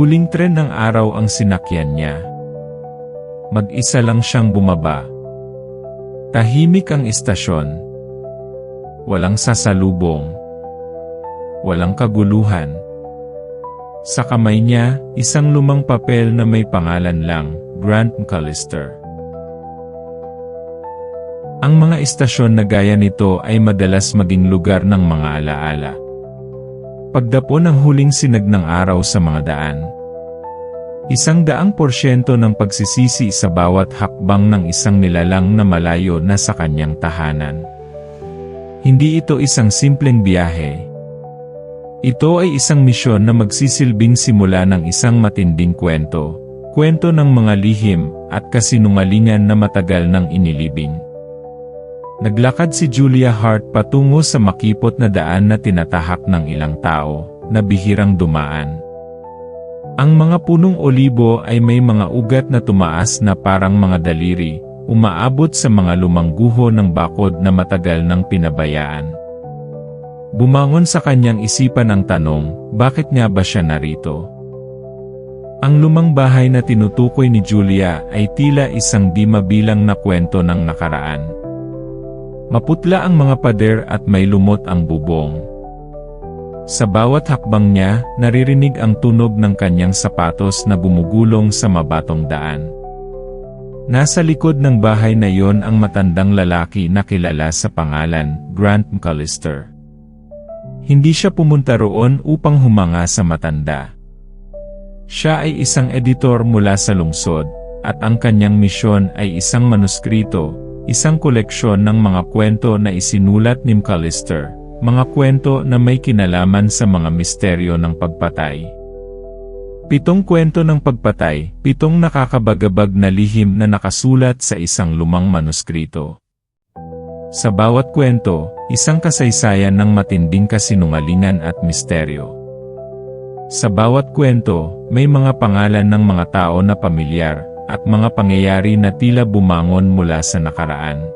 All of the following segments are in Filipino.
Huling tren ng araw ang sinakyan niya. Mag-isa lang siyang bumaba. Tahimik ang istasyon. Walang sasalubong. Walang kaguluhan. Sa kamay niya, isang lumang papel na may pangalan lang, Grant McAllister. Ang mga istasyon na gaya nito ay madalas maging lugar ng mga alaala. Pagdapo ng huling sinag ng araw sa mga daan. Isang daang porsyento ng pagsisisi sa bawat hakbang ng isang nilalang na malayo na sa kanyang tahanan. Hindi ito isang simpleng biyahe. Ito ay isang misyon na magsisilbing simula ng isang matinding kwento, kwento ng mga lihim at kasinungalingan na matagal nang inilibing. Naglakad si Julia Hart patungo sa makipot na daan na tinatahak ng ilang tao, na bihirang dumaan. Ang mga punong olibo ay may mga ugat na tumaas na parang mga daliri, umaabot sa mga lumang guho ng bakod na matagal nang pinabayaan. Bumangon sa kanyang isipan ang tanong, bakit nga ba siya narito? Ang lumang bahay na tinutukoy ni Julia ay tila isang di mabilang na kwento ng nakaraan. Maputla ang mga pader at may lumot ang bubong. Sa bawat hakbang niya, naririnig ang tunog ng kanyang sapatos na bumugulong sa mabatong daan. Nasa likod ng bahay na yon ang matandang lalaki na kilala sa pangalan, Grant McAllister. Hindi siya pumunta roon upang humanga sa matanda. Siya ay isang editor mula sa lungsod, at ang kanyang misyon ay isang manuskrito, isang koleksyon ng mga kwento na isinulat ni McAllister, mga kwento na may kinalaman sa mga misteryo ng pagpatay. Pitong kwento ng pagpatay, pitong nakakabagabag na lihim na nakasulat sa isang lumang manuskrito. Sa bawat kwento, isang kasaysayan ng matinding kasinungalingan at misteryo. Sa bawat kwento, may mga pangalan ng mga tao na pamilyar, at mga pangyayari na tila bumangon mula sa nakaraan.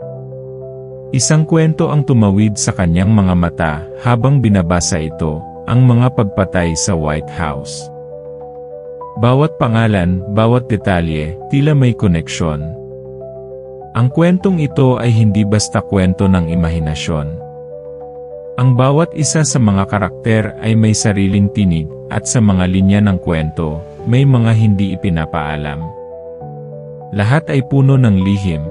Isang kwento ang tumawid sa kanyang mga mata habang binabasa ito, ang mga pagpatay sa White House. Bawat pangalan, bawat detalye, tila may koneksyon. Ang kwentong ito ay hindi basta kwento ng imahinasyon. Ang bawat isa sa mga karakter ay may sariling tinig, at sa mga linya ng kwento, may mga hindi ipinapaalam. Lahat ay puno ng lihim.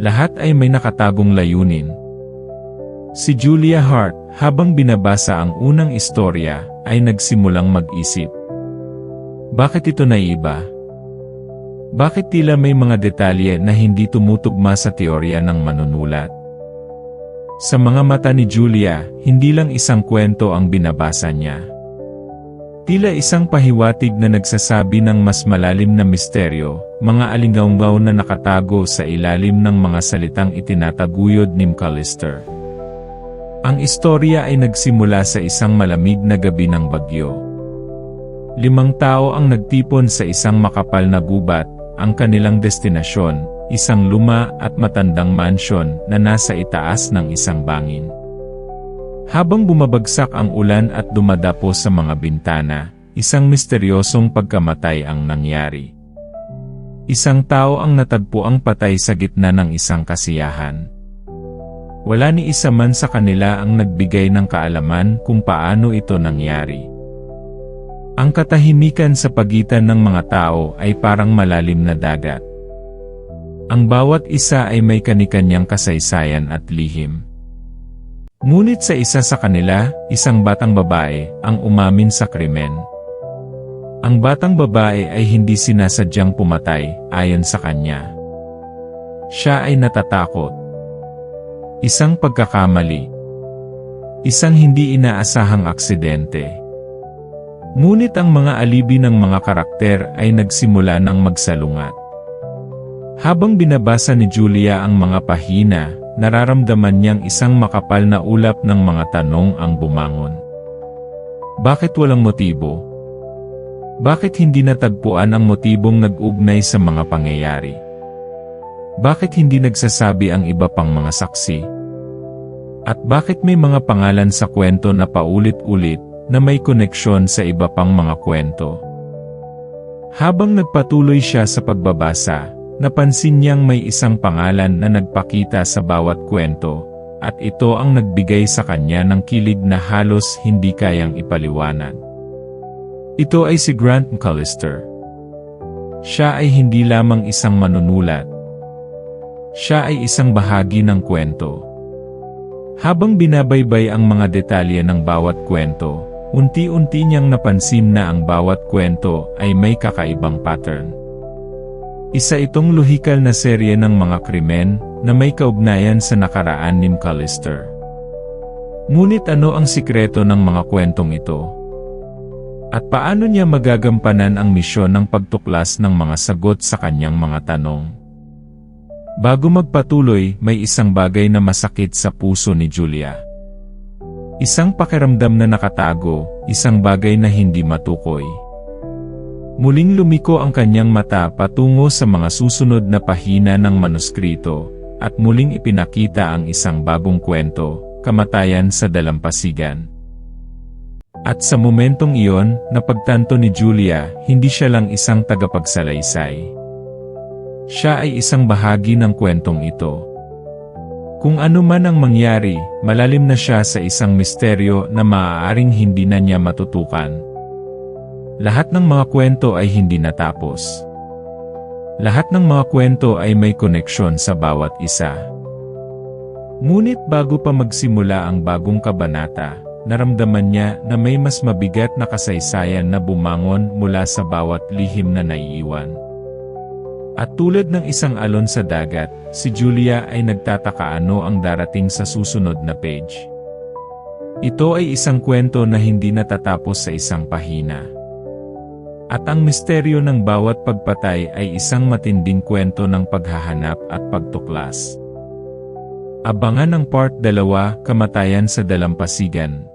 Lahat ay may nakatagong layunin. Si Julia Hart, habang binabasa ang unang istorya, ay nagsimulang mag-isip. Bakit ito naiba? Bakit tila may mga detalye na hindi tumutugma sa teorya ng manunulat? Sa mga mata ni Julia, hindi lang isang kwento ang binabasa niya. Tila isang pahiwatig na nagsasabi ng mas malalim na misteryo, mga alinggaw na nakatago sa ilalim ng mga salitang itinataguyod ni McAllister. Ang istorya ay nagsimula sa isang malamig na gabi ng bagyo. Limang tao ang nagtipon sa isang makapal na gubat, ang kanilang destinasyon, isang luma at matandang mansyon na nasa itaas ng isang bangin. Habang bumabagsak ang ulan at dumadapo sa mga bintana, isang misteryosong pagkamatay ang nangyari. Isang tao ang natagpo ang patay sa gitna ng isang kasiyahan. Wala ni isa man sa kanila ang nagbigay ng kaalaman kung paano ito nangyari. Ang katahimikan sa pagitan ng mga tao ay parang malalim na dagat. Ang bawat isa ay may kanikanyang kasaysayan at lihim. Ngunit sa isa sa kanila, isang batang babae, ang umamin sa krimen. Ang batang babae ay hindi sinasadyang pumatay, ayon sa kanya. Siya ay natatakot. Isang pagkakamali. Isang hindi inaasahang aksidente. Ngunit ang mga alibi ng mga karakter ay nagsimula ng magsalungat. Habang binabasa ni Julia ang mga pahina, nararamdaman niyang isang makapal na ulap ng mga tanong ang bumangon. Bakit walang motibo? Bakit hindi natagpuan ang motibong nag-ugnay sa mga pangyayari? Bakit hindi nagsasabi ang iba pang mga saksi? At bakit may mga pangalan sa kwento na paulit-ulit, na may koneksyon sa iba pang mga kwento. Habang nagpatuloy siya sa pagbabasa, napansin niyang may isang pangalan na nagpakita sa bawat kwento, at ito ang nagbigay sa kanya ng kilig na halos hindi kayang ipaliwanag. Ito ay si Grant McAllister. Siya ay hindi lamang isang manunulat. Siya ay isang bahagi ng kwento. Habang binabaybay ang mga detalye ng bawat kwento, unti-unti niyang napansin na ang bawat kwento ay may kakaibang pattern. Isa itong lohikal na serye ng mga krimen na may kaugnayan sa nakaraan ni McAllister. Ngunit ano ang sikreto ng mga kwentong ito? At paano niya magagampanan ang misyon ng pagtuklas ng mga sagot sa kanyang mga tanong? Bago magpatuloy, may isang bagay na masakit sa puso ni Julia. Isang pakiramdam na nakatago, isang bagay na hindi matukoy. Muling lumiko ang kanyang mata patungo sa mga susunod na pahina ng manuskrito, at muling ipinakita ang isang bagong kwento, kamatayan sa dalampasigan. At sa momentong iyon, napagtanto ni Julia, hindi siya lang isang tagapagsalaysay. Siya ay isang bahagi ng kwentong ito. Kung ano man ang mangyari, malalim na siya sa isang misteryo na maaaring hindi na niya matutukan. Lahat ng mga kwento ay hindi natapos. Lahat ng mga kwento ay may koneksyon sa bawat isa. Ngunit bago pa magsimula ang bagong kabanata, naramdaman niya na may mas mabigat na kasaysayan na bumangon mula sa bawat lihim na naiiwan. At tulad ng isang alon sa dagat, si Julia ay nagtataka ano ang darating sa susunod na page. Ito ay isang kwento na hindi natatapos sa isang pahina. At ang misteryo ng bawat pagpatay ay isang matinding kwento ng paghahanap at pagtuklas. Abangan ang part 2, Kamatayan sa Dalampasigan,